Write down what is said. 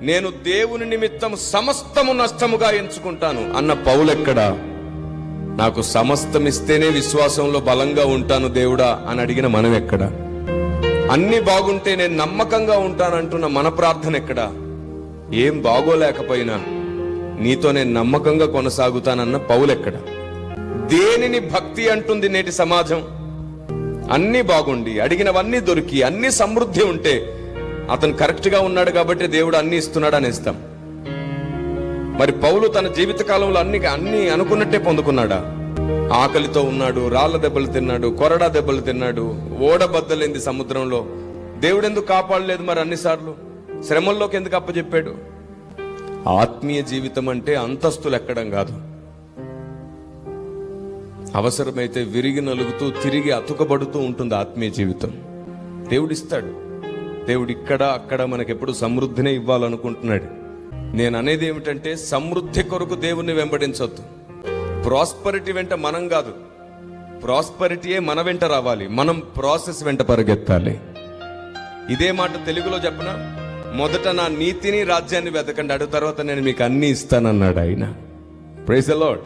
నేను దేవుని నిమిత్తం సమస్తము నష్టముగా ఎంచుకుంటాను. అన్న పౌలెక్కడ? నాకు సమస్తం ఇస్తేనే విశ్వాసంలో బలంగా ఉంటాను దేవుడా అని అడిగిన మనం ఎక్కడ అన్ని బాగుంటే నేను నమ్మకంగా ఉంటానంటున్న మన ప్రార్థన ఎక్కడ ఏం బాగోలేకపోయినా నీతో నేను నమ్మకంగా కొనసాగుతానన్న పౌలెక్కడ? దేనిని భక్తి అంటుంది నేటి సమాజం? అన్ని బాగుండి అడిగినవన్నీ దొరికి అన్ని సమృద్ధి ఉంటే అతను కరెక్ట్గా ఉన్నాడు కాబట్టి దేవుడు అన్ని ఇస్తున్నాడు అని ఇస్తాం. మరి పౌలు తన జీవిత కాలంలో అన్ని అన్ని అనుకున్నట్టే పొందుకున్నాడా? ఆకలితో ఉన్నాడు రాళ్ళ దెబ్బలు తిన్నాడు కొరడా దెబ్బలు తిన్నాడు ఓడబద్దలైంది సముద్రంలో. దేవుడు ఎందుకు కాపాడలేదు మరి అన్నిసార్లు? శ్రమల్లోకి ఎందుకు అప్పచెప్పాడు ఆత్మీయ జీవితం అంటే అంతస్తులు ఎక్కడం కాదు. అవసరమైతే విరిగి నలుగుతూ తిరిగి అతుకబడుతూ ఉంటుంది ఆత్మీయ జీవితం. దేవుడిస్తాడు. దేవుడు ఇక్కడ అక్కడ మనకెప్పుడు సమృద్ధినే ఇవ్వాలనుకుంటున్నాడు. నేను అనేది ఏమిటంటే సమృద్ధి కొరకు దేవుణ్ణి వెంబడించవద్దు ప్రాస్పరిటీ వెంట మనం కాదు. ప్రాస్పరిటీయే మన వెంట రావాలి. మనం ప్రాసెస్ వెంట పరిగెత్తాలి. ఇదే మాట తెలుగులో చెప్పిన మొదట నా నీతిని రాజ్యాన్ని వెతకండి. అడు తర్వాత నేను మీకు అన్ని ఇస్తానన్నాడు ఆయన. Praise lord